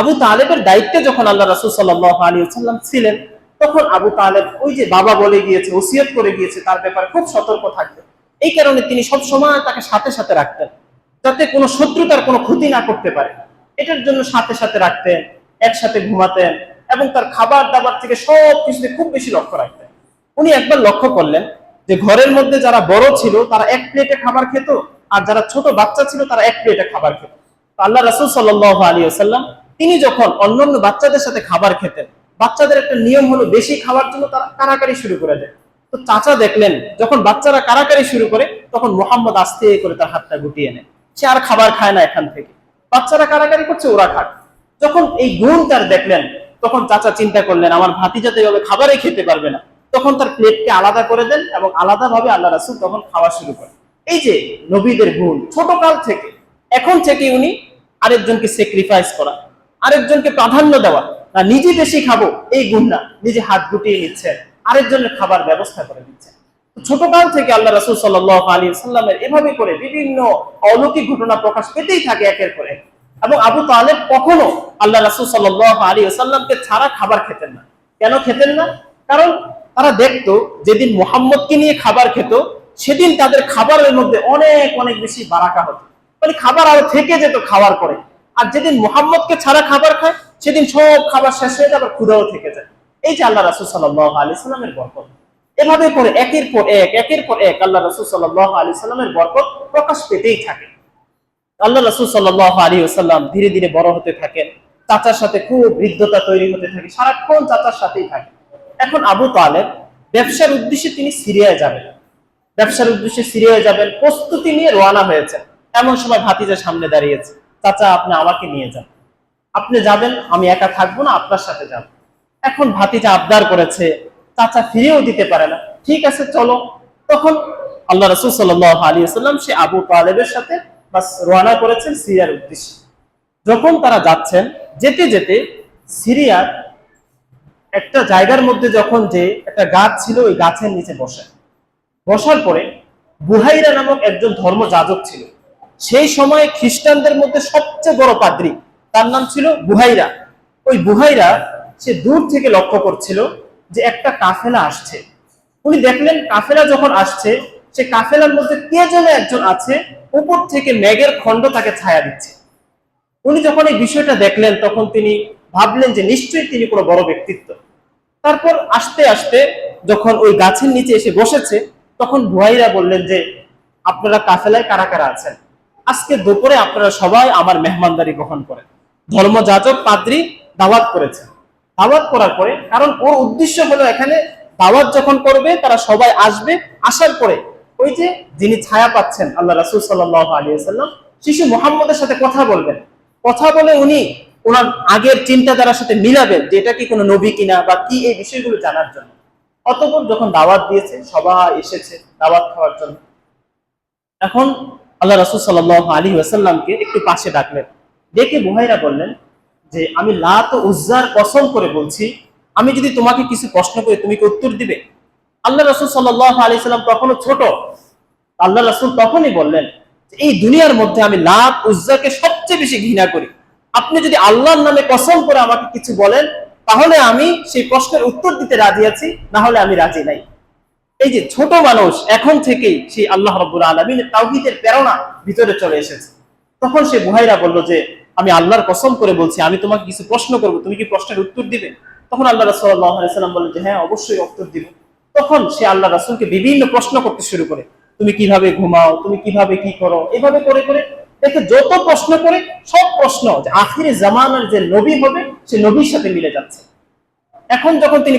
আবু তালেবের দায়িত্বে যখন আল্লাহ রাসুল সাল্লাহ আলী সাল্লাম ছিলেন, তখন আবু তালেব ওই যে বাবা বলে গিয়েছে, ওসিয়ত করে গিয়েছে, তার ব্যাপারে খুব সতর্ক থাকতেন এই কারণে তিনি সব সময় তাকে সাথে সাথে রাখতেন, যাতে কোনো শত্রুতার কোনো ক্ষতি না করতে পারে। এটার জন্য সাথে সাথে রাখতেন, একসাথে ঘুমাতেন এবং তার খাবার দাবার থেকে সব কিছুতে খুব বেশি লক্ষ্য রাখতেন। উনি একবার লক্ষ্য করলেন যে ঘরের মধ্যে যারা বড় ছিল, তারা এক প্লেটে খাবার খেত, আর যারা ছোট বাচ্চা ছিল, তারা এক প্লেটে খাবার খেত। আল্লাহ রাসুল সাল্লাহ আলী আসাল্লাম তিনি যখন অন্যান্য বাচ্চাদের সাথে খাবার খেতেন, বাচ্চাদের একটা নিয়ম হলো বেশি খাওয়ার জন্য তারা কারাকারি শুরু করে দেয়। তো চাচা দেখলেন, যখন বাচ্চারা কারাকারি শুরু করে, তখন মোহাম্মদ আস্তে করে তার হাতটা গুটিয়ে নেয়। সে আর খাবার খায় না এখান থেকে। বাচ্চারা কারাকারি করছে, ওরা খাক যখন এই গুণ তার দেখলেন, তখন চাচা চিন্তা করলেন, আমার ভাতিজাতে এভাবে খাবারই খেতে পারবে না। তখন তার প্লেটকে আলাদা করে দেন এবং আলাদাভাবে আল্লাহ রাসুল তখন খাওয়া শুরু করেন। এই যে নবীদের গুণ ছোট কাল থেকে, এখন থেকে উনি আরেকজনকে স্যাক্রিফাইস করা। আরেকজনকে প্রাধান্য দেওয়া না নিজে বেশি খাব, এই গুণ নিজে হাত গুটিয়ে নিচ্ছেন, আরেকজনের খাবার ব্যবস্থা করে দিচ্ছেন। তো ছোট কাল থেকে আল্লাহ রাসুল সাল্লাহ আলী সাল্লামের এভাবে করে বিভিন্ন অলৌকিক ঘটনা প্রকাশ পেতেই থাকে একের পর এবং আবু তালেব কখনো আল্লাহ রাসুল সাল্লাহ আলী সাল্লামকে ছাড়া খাবার খেতেন না। কেন খেতেন না? কারণ তারা দেখতো, যেদিন মোহাম্মদকে নিয়ে খাবার খেত, সেদিন তাদের খাবারের মধ্যে অনেক অনেক বেশি বারাকা হতো। মানে খাবার আরও থেকে যেত খাওয়ার পরে। আর যেদিন মোহাম্মদকে ছাড়া খাবার খায়, সেদিন সব খাবার শেষ হয়ে আবার ক্ষুদাও থেকে যায়। এই যে আল্লাহ রাসুল সাল্লাহ আলি সাল্লামের বরকত এভাবে করে একের পর এক, একের পর এক আল্লাহ রাসুল সাল্লাহ আলি সাল্লামের বরকত প্রকাশ পেতেই থাকে। আল্লাহ রাসুল সাল্লাহ আলী সাল্লাম ধীরে ধীরে বড় হতে থাকেন, চাচার সাথে খুব বৃদ্ধতা তৈরি হতে থাকে, সারাক্ষণ চাচার সাথেই থাকে। এখন আবু তালেব ব্যবসার উদ্দেশ্যে তিনি সিরিয়ায় যাবেন। ব্যবসার উদ্দেশ্যে সিরিয়ায় যাবেন, প্রস্তুতি নিয়ে রওনা হয়েছেন। এমন সময় ভাতিজা সামনে দাঁড়িয়েছে। চাচা, আপনি আমাকে নিয়ে যান। আপনি যাবেন, আমি একা থাকব না, আপনার সাথে যাব। এখন ভাতিজা আবদার করেছে, চাচা ফিরেও দিতে পারে না। ঠিক আছে, চলো। তখন আল্লাহ রসুল সাল্লাহ আলী সাল্লাম সে আবু তালেবের সাথে বাস রওনা করেছেন সিরিয়ার উদ্দেশ্যে। যখন তারা যাচ্ছেন, যেতে যেতে সিরিয়ার একটা জায়গার মধ্যে যখন যে একটা গাছ ছিল, ওই গাছের নিচে বসে। বসার পরে বুহাইরা নামক একজন ধর্ম যাজক ছিল। সেই সময়ে খ্রিস্টানদের মধ্যে সবচেয়ে বড় পাদ্রী, তার নাম ছিল বুহাইরা। ওই বুহাইরা সে দূর থেকে লক্ষ্য করছিল যে একটা কাফেলা আসছে। উনি দেখলেন কাফেলা যখন আসছে, সে কাফেলার মধ্যে কে যেন একজন আছে, উপর থেকে মেঘের খণ্ড তাকে ছায়া দিচ্ছে। উনি যখন এই বিষয়টা দেখলেন, তখন তিনি ভাবলেন যে নিশ্চয়ই তিনি কোনো বড় ব্যক্তিত্ব। তারপর আস্তে আস্তে যখন ওই গাছের নিচে এসে বসেছে, তখন বুহাইরা বললেন যে, আপনারা কাফেলায় কারা কারা আছেন? আজকে দুপুরে আপনারা সবাই আমার মেহমানদারি গ্রহণ করেন। ধর্মযাজক পাদ্রী দাওয়াত করেছে। দাওয়াত করার পরে, কারণ ওর উদ্দেশ্য হলো এখানে দাওয়াত যখন করবে, তারা সবাই আসবে। আসার পরে ওই যে যিনি ছায়া পাচ্ছেন, আল্লাহ রাসুল সাল্লাহ আলী সাল্লাম শিশু মোহাম্মদের সাথে কথা বলবেন। কথা বলে উনি ওনার আগের চিন্তাধারার সাথে মিলাবেন যে এটা কি কোনো নবী কিনা বা কি এই বিষয়গুলো জানার জন্য। অতপর যখন দাওয়াত দিয়েছে, সবাই এসেছে দাওয়াত খাওয়ার জন্য। এখন আল্লাহ রাসুল সাল্লাহ আলী ওয়াসাল্লামকে একটু পাশে ডাকলেন। ডেকে বুহাইরা বললেন যে, আমি লাত উজ্জার কসম করে বলছি, আমি যদি তোমাকে কিছু প্রশ্ন করি, তুমি কি উত্তর দিবে? আল্লাহ রসুল সাল্লাহ আলী সাল্লাম তখনও ছোট। আল্লাহ রাসুল তখনই বললেন এই দুনিয়ার মধ্যে আমি লাত, উজ্জাকে সবচেয়ে বেশি ঘৃণা করি। আপনি যদি আল্লাহর নামে কসম করে আমাকে কিছু বলেন, তাহলে আমি সেই প্রশ্নের উত্তর দিতে রাজি আছি, না হলে আমি রাজি নাই। এই যে ছোট মানুষ এখন থেকেই সেই আল্লাহ রব্বুল আলমিনের তাওহিদের প্রেরণা ভিতরে চলে এসেছে। তখন সে বুহাইরা বলল যে, আমি আল্লাহর কসম করে বলছি, আমি তোমাকে কিছু প্রশ্ন করব, তুমি কি প্রশ্নের উত্তর দিবে? তখন আল্লাহ রাসুল্লাহাম বললেন যে হ্যাঁ অবশ্যই উত্তর দিব। তখন সে আল্লাহ রাসুলকে বিভিন্ন প্রশ্ন করতে শুরু করে, তুমি কীভাবে ঘুমাও? তুমি কীভাবে কি করো? এভাবে করে করে দেখে যত প্রশ্ন করে, সব প্রশ্ন আখিরে জামানার যে নবী হবে, সে নবীর সাথে মিলে যাচ্ছে। এখন যখন তিনি